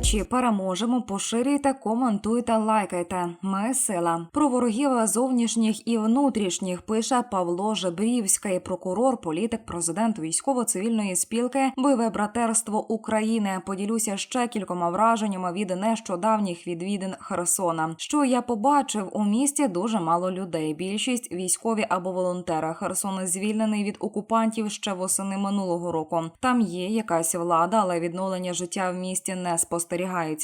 Глядачі переможемо. Поширюйте, коментуйте, лайкайте. Ми сила про ворогів зовнішніх і внутрішніх пише Павло Жебрівський, прокурор, політик, президент військово-цивільної спілки, бойове братерство України. Поділюся ще кількома враженнями від нещодавніх відвідин Херсона. Що я побачив у місті дуже мало людей. Більшість військові або волонтери. Херсон звільнений від окупантів ще восени минулого року. Там є якась влада, але відновлення життя в місті не спостерігається.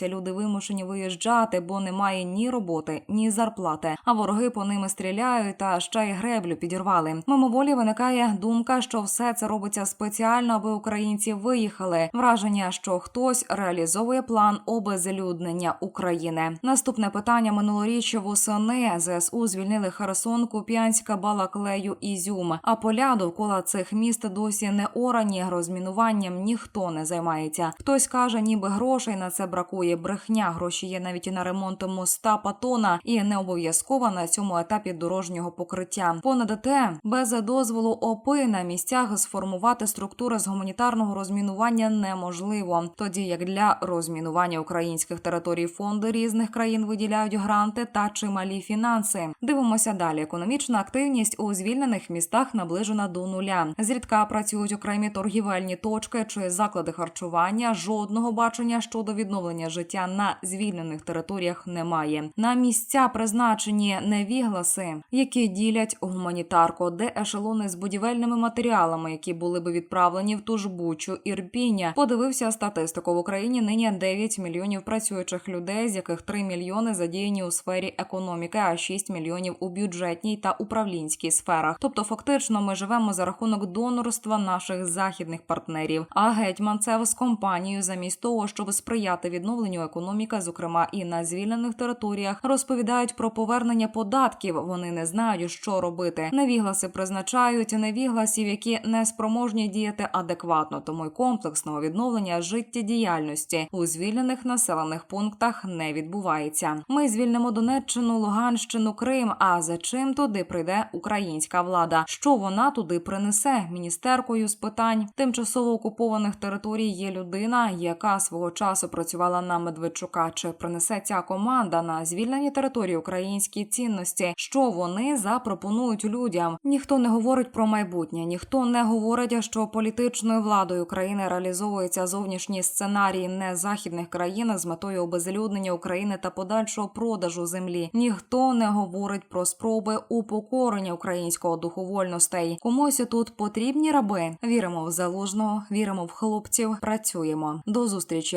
Люди вимушені виїжджати, бо немає ні роботи, ні зарплати. А вороги по ними стріляють та ще й греблю підірвали. Мимоволі виникає думка, що все це робиться спеціально, аби українці виїхали. Враження, що хтось реалізовує план обезлюднення України. Наступне питання минулоріч восени ЗСУ звільнили Херсон, Куп'янська, Балаклею, Ізюм. А поля довкола цих міст досі неорані. Розмінуванням ніхто не займається. Хтось каже, ніби грошей на це бракує. Брехня гроші є навіть і на ремонт моста Патона, і не обов'язково на цьому етапі дорожнього покриття. Понад те, без дозволу ОПИ на місцях сформувати структури з гуманітарного розмінування неможливо. Тоді як для розмінування українських територій фонди різних країн виділяють гранти та чималі фінанси. Дивимося далі. Економічна активність у звільнених містах наближена до нуля. Зрідка працюють окремі торгівельні точки чи заклади харчування. Жодного бачення щодо відновлення життя на звільнених територіях немає. На місця призначені невігласи, які ділять гуманітарку, де ешелони з будівельними матеріалами, які були би відправлені в ту ж бучу Ірпіня. Подивився статистику в Україні. Нині 9 мільйонів працюючих людей, з яких 3 мільйони задіяні у сфері економіки, а 6 мільйонів у бюджетній та управлінській сферах. Тобто, фактично, ми живемо за рахунок донорства наших західних партнерів. А гетьманцев з компанією, замість того, щоб сприяти відновленню економіки, зокрема і на звільнених територіях, розповідають про повернення податків. Вони не знають, що робити. Невігласи призначають невігласів, які не спроможні діяти адекватно, тому й комплексного відновлення життєдіяльності у звільнених населених пунктах не відбувається. Ми звільнимо Донеччину, Луганщину, Крим. А за чим туди прийде українська влада? Що вона туди принесе? Міністеркою з питань тимчасово окупованих територій є людина, яка свого часу працювала на Медведчука. Чи принесе ця команда на звільнені території українські цінності? Що вони запропонують людям? Ніхто не говорить про майбутнє, ніхто не говорить, що політичною владою України реалізовується зовнішній сценарій не західних країн з метою обезлюднення України та подальшого продажу землі. Ніхто не говорить про спроби упокорення українського духовольностей. Комусь тут потрібні раби. Віримо в залужного, віримо в хлопців. Працюємо. До зустрічі,